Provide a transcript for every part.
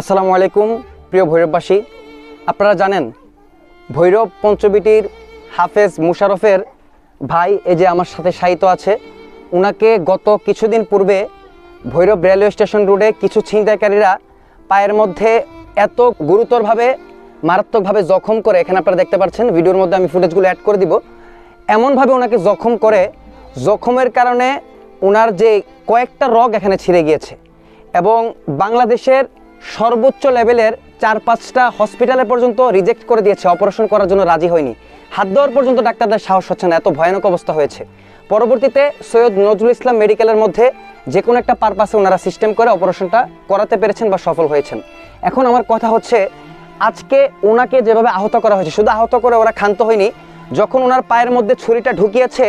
আসসালামু আলাইকুম, প্রিয় ভৈরববাসী। আপনারা জানেন, ভৈরব পঞ্চবিটির হাফেজ মুশারফের ভাই, এই যে আমার সাথে সাহিত্য আছে ওনাকে গত কিছুদিন পূর্বে ভৈরব রেলওয়ে স্টেশন রোডে কিছু ছিনতাইকারীরা পায়ের মধ্যে এত গুরুতরভাবে, মারাত্মকভাবে জখম করে, এখানে আপনারা দেখতে পাচ্ছেন, ভিডিওর মধ্যে আমি ফুটেজগুলো অ্যাড করে দিব, এমনভাবে ওনাকে জখম করে, জখমের কারণে ওনার যে কয়েকটা রগ এখানে ছিঁড়ে গিয়েছে এবং বাংলাদেশের সর্বোচ্চ লেভেলের চার পাঁচটা হসপিটালে পর্যন্ত রিজেক্ট করে দিয়েছে। অপারেশন করার জন্য রাজি হয়নি। হাত দেওয়ার পর্যন্ত ডাক্তারদের সাহস হচ্ছে না, এত ভয়ানক অবস্থা হয়েছে। পরবর্তীতে সৈয়দ নজরুল ইসলাম মেডিকেলের মধ্যে যে কোনো একটা পারপাসে ওনারা সিস্টেম করে অপারেশনটা করাতে পেরেছেন বা সফল হয়েছেন। এখন আমার কথা হচ্ছে, আজকে ওনাকে যেভাবে আহত করা হয়েছে, শুধু আহত করে ওরা ক্ষান্ত হয়নি, যখন ওনার পায়ের মধ্যে ছুরিটা ঢুকিয়েছে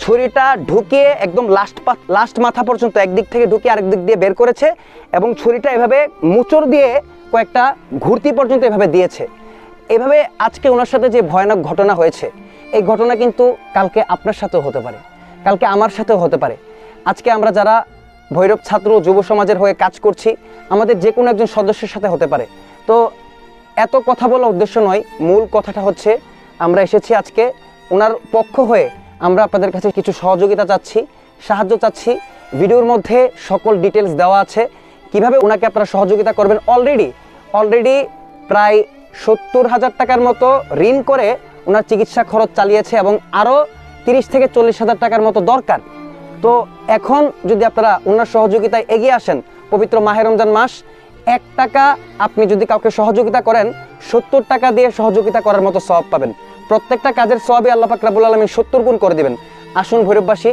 ছুরিটা ঢুকিয়ে একদম লাস্ট লাস্ট মাথা পর্যন্ত একদিক থেকে ঢুকিয়ে আরেক দিক দিয়ে বের করেছে এবং ছুরিটা এভাবে মুচড় দিয়ে কয়েকটা ঘুরতি পর্যন্ত এভাবে দিয়েছে। এভাবে আজকে ওনার সাথে যে ভয়ানক ঘটনা হয়েছে, এই ঘটনা কিন্তু কালকে আপনার সাথেও হতে পারে, কালকে আমার সাথেও হতে পারে। আজকে আমরা যারা ভৈরব ছাত্র যুব সমাজের হয়ে কাজ করছি, আমাদের যে কোনো একজন সদস্যের সাথে হতে পারে। তো এত কথা বলা উদ্দেশ্য নয়, মূল কথাটা হচ্ছে আমরা এসেছি আজকে ওনার পক্ষ হয়ে আমরা আপনাদের কাছে কিছু সহযোগিতা চাচ্ছি, সাহায্য চাচ্ছি। ভিডিওর মধ্যে সকল ডিটেলস দেওয়া আছে। কীভাবে ওনাকে আপনারা সহযোগিতা করবেন? অলরেডি অলরেডি প্রায় সত্তর হাজার টাকার মতো ঋণ করে ওনার চিকিৎসা খরচ চালিয়েছে এবং আরও তিরিশ থেকে চল্লিশ হাজার টাকার মতো দরকার। তো এখন যদি আপনারা ওনার সহযোগিতায় এগিয়ে আসেন, পবিত্র মাহে রমজান মাস, এক টাকা আপনি যদি কাউকে সহযোগিতা করেন, সত্তর টাকা দিয়ে সহযোগিতা করার মতো সওয়াব পাবেন। প্রত্যেকটা কাজের সবই আল্লাহ পাক রাব্বুল আলামিন সত্তর গুণ করে দেবেন। আসুন ভৈরববাসী,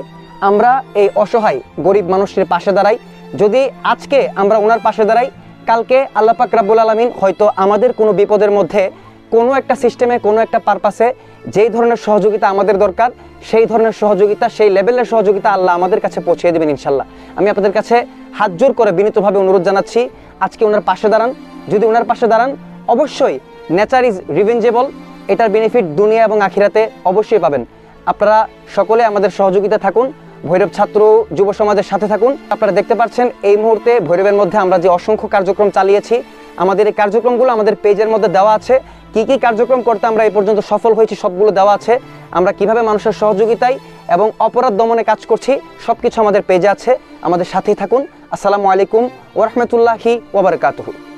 আমরা এই অসহায় গরিব মানুষের পাশে দাঁড়াই। যদি আজকে আমরা ওনার পাশে দাঁড়াই, কালকে আল্লাহ পাক রাব্বুল আলামিন হয়তো আমাদের কোনো বিপদের মধ্যে কোনো একটা সিস্টেমে কোনো একটা পারপাসে যেই ধরনের সহযোগিতা আমাদের দরকার, সেই ধরনের সহযোগিতা, সেই লেভেলের সহযোগিতা আল্লাহ আমাদের কাছে পৌঁছে দেবেন ইনশাল্লাহ। আমি আপনাদের কাছে হাত জোর করে বিনীতভাবে অনুরোধ জানাচ্ছি, আজকে ওনার পাশে দাঁড়ান। যদি ওনার পাশে দাঁড়ান, অবশ্যই নেচার ইজ রিভেঞ্জেবল এটার বেনিফিট দুনিয়া এবং আখিরাতে অবশ্যই পাবেন। আপনারা সকলে আমাদের সহযোগিতা থাকুন, ভৈরব ছাত্র যুব সমাজের সাথে থাকুন। আপনারা দেখতে পাচ্ছেন, এই মুহূর্তে ভৈরবের মধ্যে আমরা যে অসংখ্য কার্যক্রম চালিয়েছি, আমাদের এই কার্যক্রমগুলো আমাদের পেজের মধ্যে দেওয়া আছে। কি কি কার্যক্রম করতে আমরা এই পর্যন্ত সফল হয়েছি সবগুলো দেওয়া আছে। আমরা কীভাবে মানুষের সহযোগিতায় এবং অপরাধ দমনে কাজ করছি সব কিছু আমাদের পেজে আছে। আমাদের সাথেই থাকুন। আসসালামু আলাইকুম ওরহমতুল্লাহি ওবরকাতুহু